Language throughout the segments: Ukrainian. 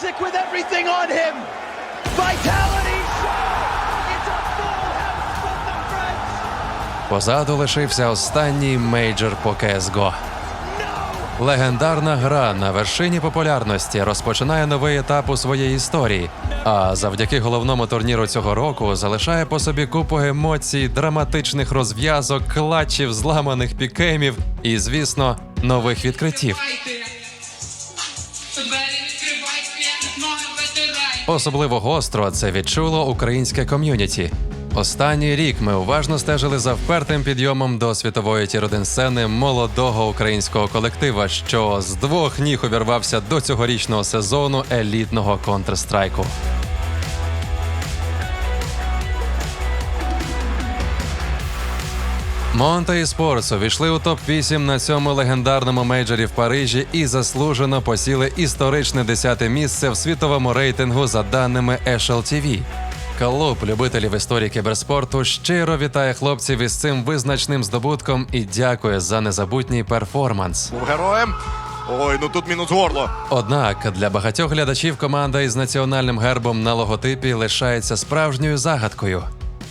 Music with everything on him. Vitality show. It's a full house from the French. Позаду лишився останній мейджор по CSGO. Легендарна гра на вершині популярності розпочинає новий етап у своїй історії. А завдяки головному турніру цього року залишає по собі купу емоцій, драматичних розв'язок, клатчів, зламаних пікемів і, звісно, нових відкриттів. Особливо гостро це відчуло українське ком'юніті. Останній рік ми уважно стежили за впертим підйомом до світової тір сцени молодого українського колектива, що з двох ніг увірвався до цьогорічного сезону елітного Counter-Strike. Монта і Спортс увійшли у топ-8 на цьому легендарному мейджорі в Парижі і заслужено посіли історичне десяте місце в світовому рейтингу за даними HLTV. Клуб любителів історії кіберспорту щиро вітає хлопців із цим визначним здобутком і дякує за незабутній перформанс. Був героєм. Ой, ну тут мінус горло. Однак для багатьох глядачів команда із національним гербом на логотипі лишається справжньою загадкою.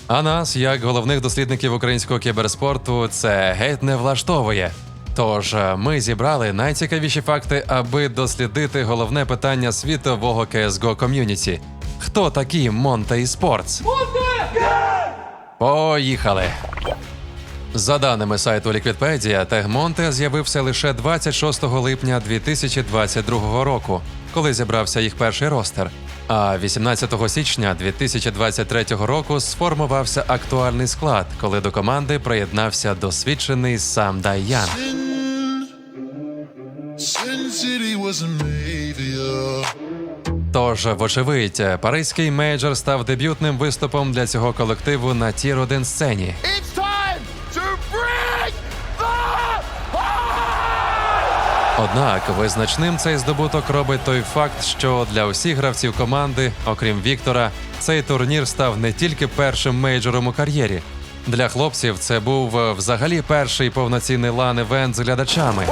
А нас, як головних дослідників українського кіберспорту, це геть не влаштовує. Тож е, ми зібрали найцікавіші факти, аби дослідити головне питання світового CSGO ком'юніті. Хто такі Монте і Спортс? Поїхали! За даними сайту Ліквідпедія, тег Монте з'явився лише 26 липня 2022 року, коли зібрався їх перший ростер. А 18 січня 2023 року сформувався актуальний склад, коли до команди приєднався досвідчений сам Дайян. Тож, вочевидь, паризький мейджор став дебютним виступом для цього колективу на тір 1 сцені. Однак визначним цей здобуток робить той факт, що для усіх гравців команди, окрім Віктора, цей турнір став не тільки першим мейджором у кар'єрі. Для хлопців це був е, взагалі перший повноцінний лан-евент з глядачами.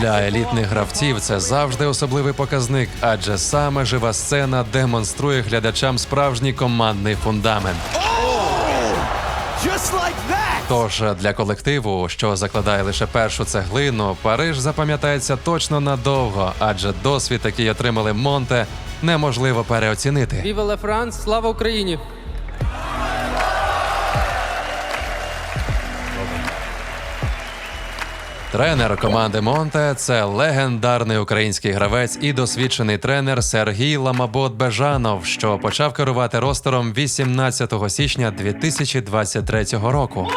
Для елітних гравців це завжди особливий показник, адже саме жива сцена демонструє глядачам справжній командний фундамент. Just like that. Тож для колективу, що закладає лише першу цеглину, Париж запам'ятається точно надовго, адже досвід, який отримали Монте, неможливо переоцінити. Віва Ла Франс, слава Україні! Тренер команди Монте це легендарний український гравець і досвідчений тренер Сергій Ламабот Бежанов, що почав керувати ростером 18 січня 2023 року.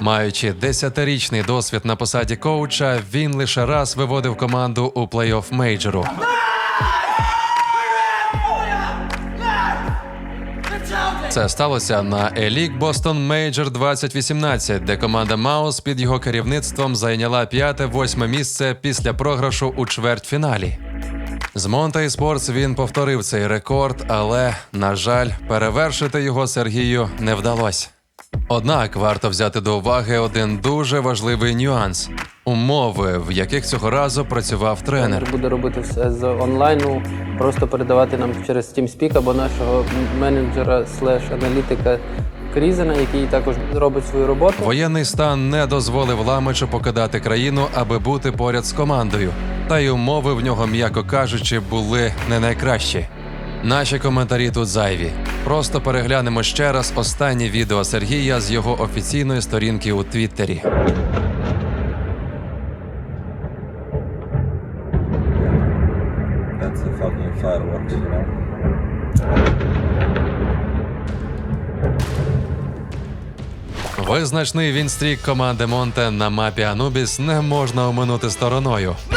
Маючи десятирічний досвід на посаді коуча, він лише раз виводив команду у плей-офф мейджору. Це сталося на Елік Бостон Мейджор 2018, де команда Маус під його керівництвом зайняла п'яте-восьме місце після програшу у чвертьфіналі. З Монта Спортс він повторив цей рекорд, але, на жаль, перевершити його Сергію не вдалося. Однак варто взяти до уваги один дуже важливий нюанс умови, в яких цього разу працював тренер. Тренер буде робити все з онлайну, просто передавати нам через TeamSpeak або нашого менеджера слеш аналітика Крізена, який також робить свою роботу. Воєнний стан не дозволив Ламичу покидати країну, аби бути поряд з командою. Та й умови в нього, м'яко кажучи, були не найкращі. Наші коментарі тут зайві. Просто переглянемо ще раз останнє відео Сергія з його офіційної сторінки у Твіттері. That's the fucking fireworks, you know? Визначний вінстрік команди Монте на мапі Анубіс не можна оминути стороною. 16-13,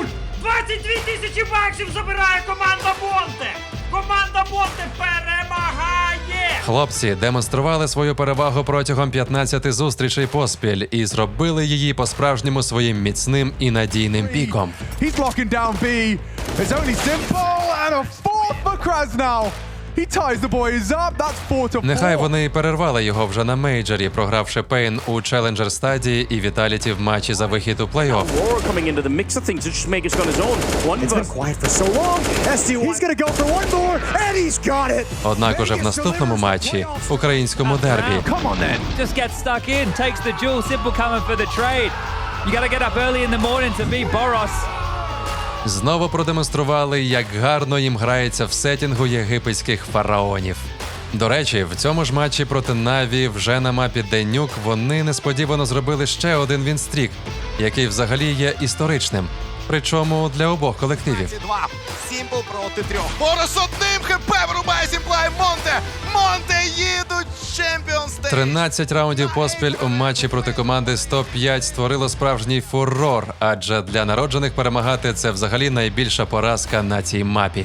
2-0! 22 тисячі баксів забирає команда Бонте! Команда Бонте перемагає! Хлопці демонстрували свою перевагу протягом 15 зустрічей поспіль і зробили її по-справжньому своїм міцним і надійним піком. He's locking down B. It's only simple and a fourth for Krasnal. He ties the boys up. That's four to Нехай вони перервали його вже на мейджорі, програвши Пейн у челенджер стадії і Віталіті в матчі за вихід у плей-офф. Coming into the mix of things to just make us on his own. One It's been quiet for so long. He's gonna go for one more, and he's got it. Однак уже в наступному матчі українському дербі Come on then. just gets stuck in, takes the duel, simple coming for the trade. You got to get up early in the morning to beat Boros. Знову продемонстрували, як гарно їм грається в сетінгу єгипетських фараонів. До речі, в цьому ж матчі проти Наві вже на мапі Денюк вони несподівано зробили ще один вінстрік, який взагалі є історичним. Причому для обох колективів. Два. Сімпл проти трьох. Борос одним хп вирубає Сімпла і Монте. Монте Стейдж. 13 раундів поспіль у матчі проти команди 105 створило справжній фурор, адже для народжених перемагати це взагалі найбільша поразка на цій мапі.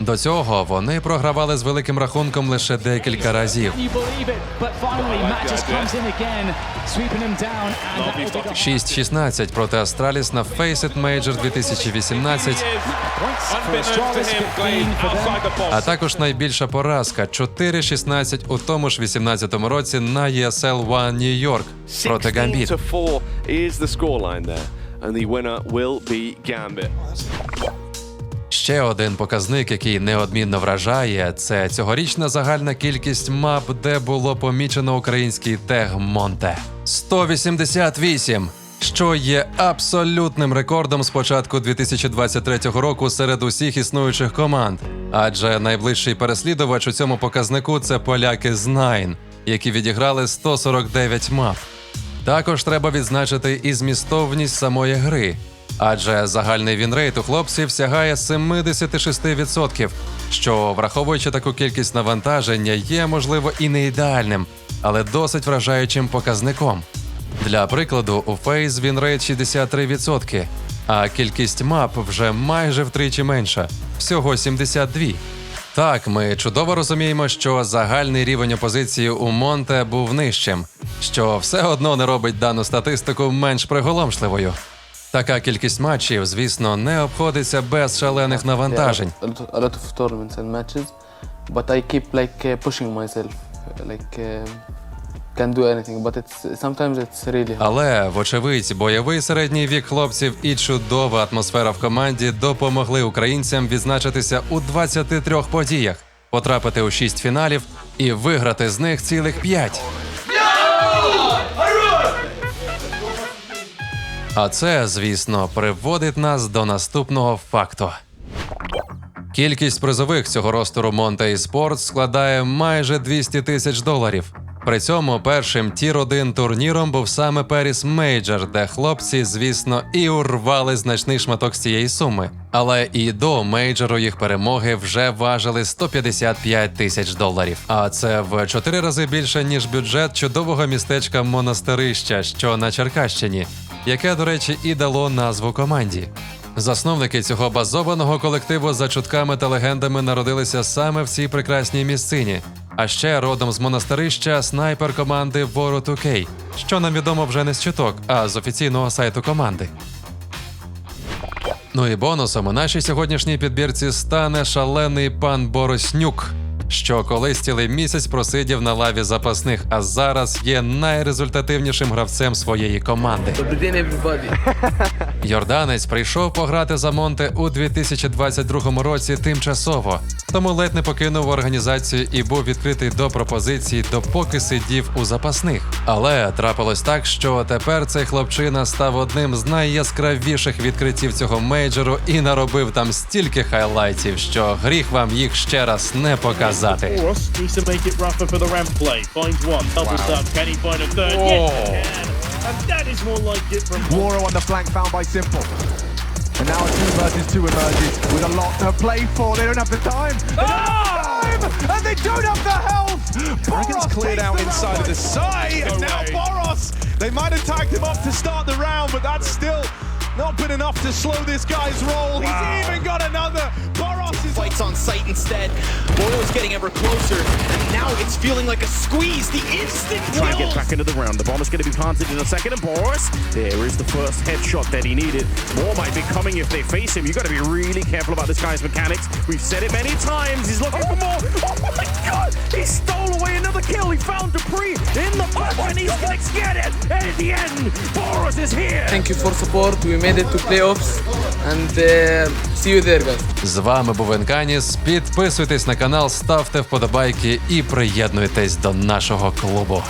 До цього вони програвали з великим рахунком лише декілька разів. You believe it, but finally Matches comes in again, sweeping him down, and that will be the 6-16 проти Астраліс на Face It Major 2018, points for Astralis, but clean for them. а також найбільша поразка 4-16 у тому ж 18-му році на ESL One New York проти 16 Gambit. to 4 is the scoreline there. And the winner will be Gambit. Ще один показник, який неодмінно вражає, це цьогорічна загальна кількість мап, де було помічено український тег Монте 188, що є абсолютним рекордом з початку 2023 року серед усіх існуючих команд. Адже найближчий переслідувач у цьому показнику це поляки з Nine, які відіграли 149 мап. Також треба відзначити і змістовність самої гри, адже загальний вінрейт у хлопців сягає 76%, що, враховуючи таку кількість навантаження, є можливо і не ідеальним, але досить вражаючим показником. Для прикладу, у Фейс вінрейт 63%, а кількість мап вже майже втричі менша всього 72. Так, ми чудово розуміємо, що загальний рівень опозиції у Монте був нижчим, що все одно не робить дану статистику менш приголомшливою. Така кількість матчів, звісно, не обходиться без шалених навантажень. But I keep like uh, pushing myself, like uh, can do anything. But it's sometimes it's really hard. Але, вочевидь, бойовий середній вік хлопців і чудова атмосфера в команді допомогли українцям відзначитися у 23 подіях, потрапити у 6 фіналів і виграти з них цілих 5. А це, звісно, приводить нас до наступного факту. Кількість призових цього ростору Monte Sports складає майже 200 тисяч доларів. При цьому першим тір 1 турніром був саме Періс Мейджор, де хлопці, звісно, і урвали значний шматок з цієї суми. Але і до мейджору їх перемоги вже важили 155 тисяч доларів. А це в 4 рази більше ніж бюджет чудового містечка Монастирища, що на Черкащині, яке, до речі, і дало назву команді. Засновники цього базованого колективу за чутками та легендами народилися саме в цій прекрасній місцині. А ще родом з монастирища снайпер команди Вору 2K, що нам відомо вже не з чуток, а з офіційного сайту команди. Ну і бонусом у нашій сьогоднішній підбірці стане шалений пан Бороснюк, що колись цілий місяць просидів на лаві запасних, а зараз є найрезультативнішим гравцем своєї команди. Йорданець прийшов пограти за Монте у 2022 році тимчасово, тому ледь не покинув організацію і був відкритий до пропозицій, допоки сидів у запасних. Але трапилось так, що тепер цей хлопчина став одним з найяскравіших відкриттів цього мейджору і наробив там стільки хайлайтів, що гріх вам їх ще раз не показати. Boros needs to make it rougher for the ramp play. Finds one. Double up. Can he find a third? Yes, he can. And that is more like it from Waro on the flank found by Simple. And now a two versus two emerges with a lot to play for. They don't have the time. They don't the ah! time, and they don't have the health. Boros cleared out inside of the side, and now Boros. They might have tagged him up to start the round, but that's still Not been enough to slow this guy's roll. He's even got another. Boros is fights on sight instead. Boyle's getting ever closer, and now it's feeling like a squeeze. The instant Trying to get back into the round. The bomb is going to be planted in a second, and Boris, there is the first headshot that he needed. More might be coming if they face him. You've got to be really careful about this guy's mechanics. We've said it many times. He's looking for more. Oh my god! He stole away another kill. He found Dupree in the bush, and he's going to get it. And at the end, Boris is here. Thank you for support. We made it to playoffs and uh, see you there, guys. З вами був Енканіс. Підписуйтесь на канал, ставте вподобайки і приєднуйтесь до нашого клубу.